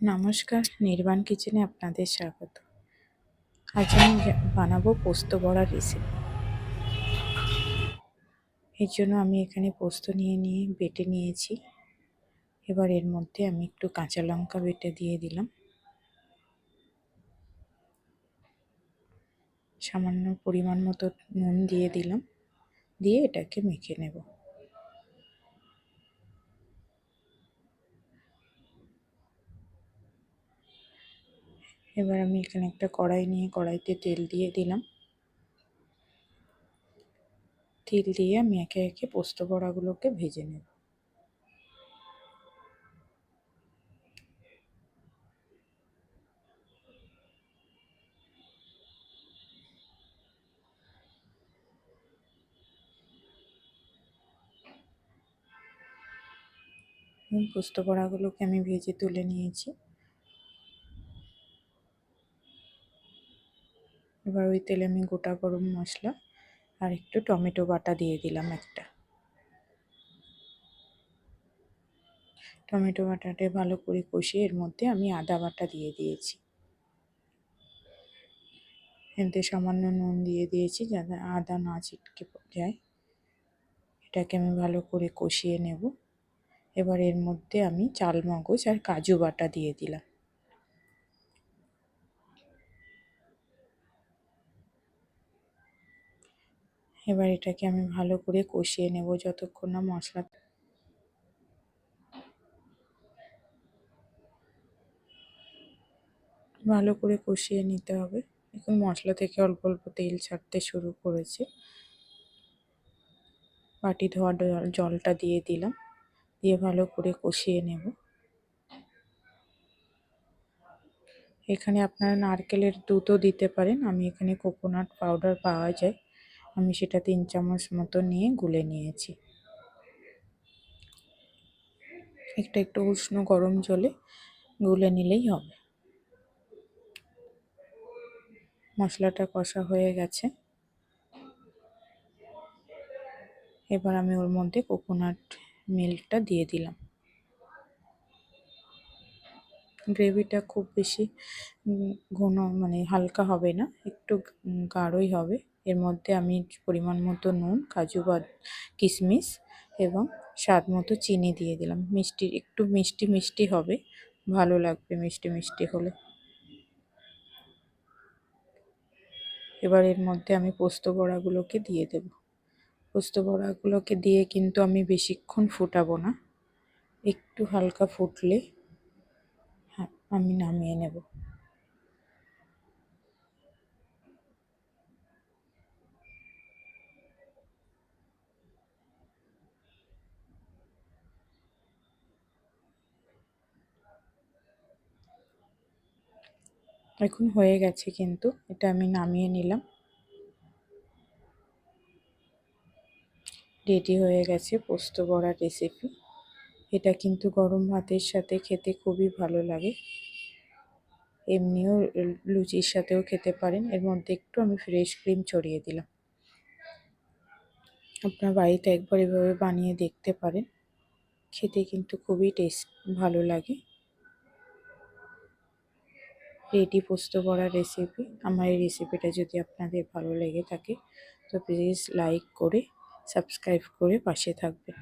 নমস্কার, নির্বাণ কিচেনে আপনাদের স্বাগত। আজ আমি বানাবো পোস্ত বড়ার রেসিপি এর জন্য আমি এখানে পোস্ত নিয়ে নিয়ে বেটে নিয়েছি। এবার এর মধ্যে আমি একটু কাঁচা লঙ্কা বেটে দিয়ে দিলাম। সামান্য পরিমাণ মতো নুন দিয়ে দিলাম। দিয়ে এটাকে মেখে নেব। এবার আমি এখানে একটা কড়াই নিয়ে কড়াইতে তেল দিয়ে দিলাম। তেল দিয়ে আমি একে একে পোস্ত বড়াগুলোকে ভেজে নেব। পোস্ত বড়াগুলোকে আমি ভেজে তুলে নিয়েছি। এবার ওই তেলে আমি গোটা গরম মশলা আর একটু টমেটো বাটা দিয়ে দিলাম একটা। টমেটো বাটাটা ভালো করে কষিয়ে এর মধ্যে আমি আদা বাটা দিয়ে দিয়েছি। এতে সামান্য নুন দিয়ে দিয়েছি যাতে আদা না ছিটকে যায়। এটাকে আমি ভালো করে কষিয়ে নেব। এবার এর মধ্যে আমি চাল মগজ আর কাজু বাটা দিয়ে দিলাম। এবার এটাকে আমি ভালো করে কষিয়ে নেব যতক্ষণ না মশলা ভালো করে কষিয়ে নিতে হবে। এখন মশলা থেকে অল্প অল্প তেল ছাড়তে শুরু করেছে। বাটি ধোয়া জলটা দিয়ে দিলাম। দিয়ে ভালো করে কষিয়ে নেব। এখানে আপনারা নারকেলের দুধও দিতে পারেন। আমি এখানে কোকোনাট পাউডার পাওয়া যায়। আমি সেটা তিন চামচ মতো নিয়ে গুলে নিয়েছি। একটা একটু উষ্ণ গরম জলে গুলে নিলেই হবে। মশলাটা কষা হয়ে গেছে। এবার আমি ওর মধ্যে কোকোনাট মিল্কটা দিয়ে দিলাম। গ্রেভিটা খুব বেশি ঘন মানে হালকা হবে না, একটু গাঢ়ই হবে। এর মধ্যে আমি পরিমাণ মতো নুন, কাজু বাদ কিশমিশ এবং স্বাদ মতো চিনি দিয়ে দিলাম। মিষ্টি, একটু মিষ্টি মিষ্টি হবে, ভালো লাগবে মিষ্টি মিষ্টি হলে। এবার এর মধ্যে আমি পোস্ত বড়াগুলোকে দিয়ে দেব। পোস্ত বড়াগুলোকে দিয়ে কিন্তু আমি বেশিক্ষণ ফুটাবো না, একটু হালকা ফুটলে হ্যাঁ আমি নামিয়ে নেব। এখন হয়ে গেছে কিন্তু, এটা আমি নামিয়ে নিলাম। রেডি হয়ে গেছে পোস্ত বড়ার রেসিপি এটা কিন্তু গরম ভাতের সাথে খেতে খুবই ভালো লাগে। এমনিও লুচির সাথেও খেতে পারেন। এর মধ্যে একটু আমি ফ্রেশ ক্রিম ছড়িয়ে দিলাম। আপনার বাড়িতে একবার এভাবে বানিয়ে দেখতে পারেন। খেতে কিন্তু খুবই টেস্ট ভালো লাগে। রেডি পোস্ত করার রেসিপি আমার এই রেসিপিটা যদি আপনাদের ভালো লেগে থাকে, তো প্লিজ লাইক করে সাবস্ক্রাইব করে পাশে থাকবেন।